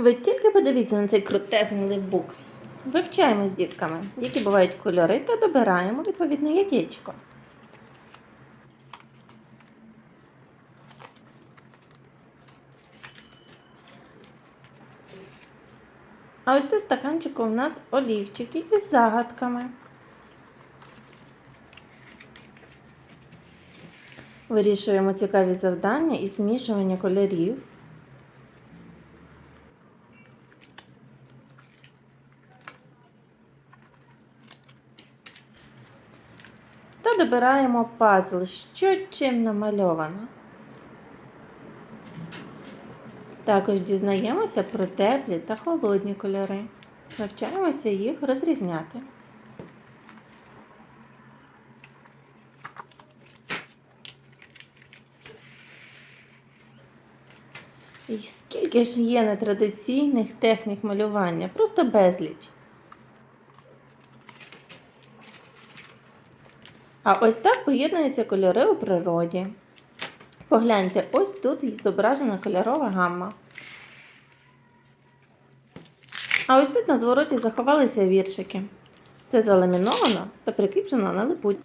Ви тільки подивіться на цей крутесний лейбук. Вивчаємо з дітками, які бувають кольори, та добираємо відповідне яєчко. А ось тут стаканчику у нас олівчики із загадками. Вирішуємо цікаві завдання і змішування кольорів. Та добираємо пазл, що чим намальовано. Також дізнаємося про теплі та холодні кольори. Навчаємося їх розрізняти. І скільки ж є нетрадиційних технік малювання, просто безліч. А ось так поєднуються кольори у природі. Погляньте, ось тут зображена кольорова гамма. А ось тут на звороті заховалися віршики. Все заламіновано та прикріплено на липуть.